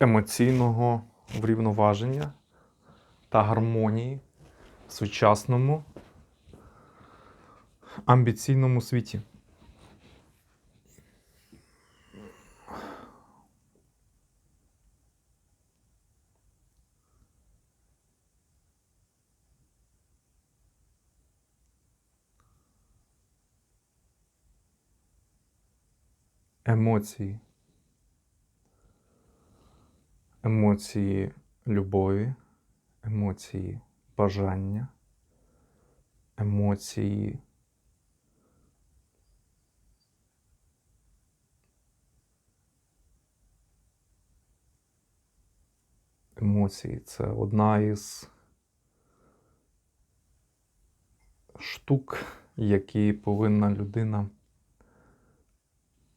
емоційного врівноваження та гармонії в сучасному амбіційному світі. Емоції. Емоції любові, емоції бажання, емоції емоції це одна із штук, які повинна людина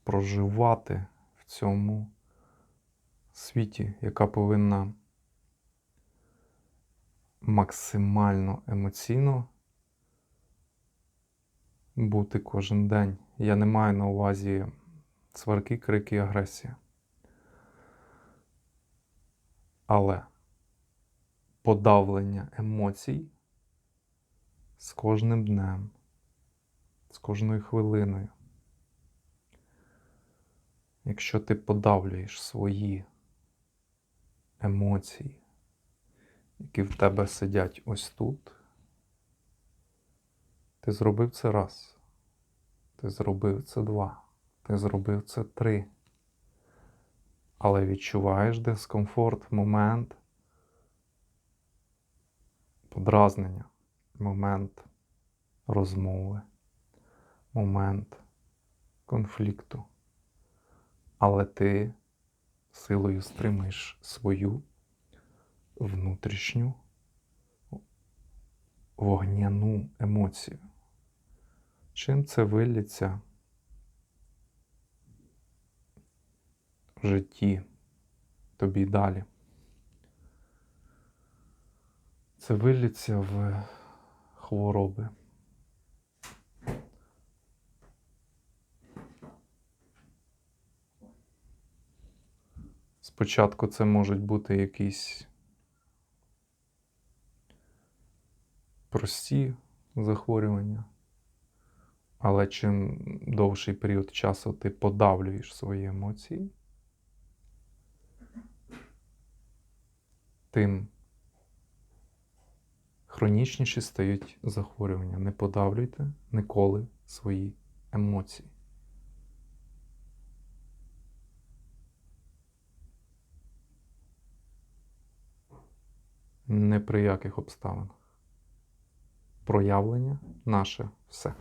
проживати в цьому світі, яка повинна максимально емоційно бути кожен день. Я не маю на увазі сварки, крики, агресія. Але подавлення емоцій з кожним днем, з кожною хвилиною. Якщо ти подавлюєш свої емоції, які в тебе сидять ось тут, ти зробив це раз, ти зробив це два, ти зробив це три. Але відчуваєш дискомфорт в момент подразнення, момент розмови, момент конфлікту. Але ти силою стримаєш свою внутрішню вогняну емоцію. Чим це виліться в житті тобі далі? Це виліться в хвороби. Спочатку це можуть бути якісь прості захворювання, але чим довший період часу ти подавлюєш свої емоції, тим хронічніші стають захворювання. Не подавлюйте ніколи свої емоції. Не при яких обставинах. Проявлення наше все.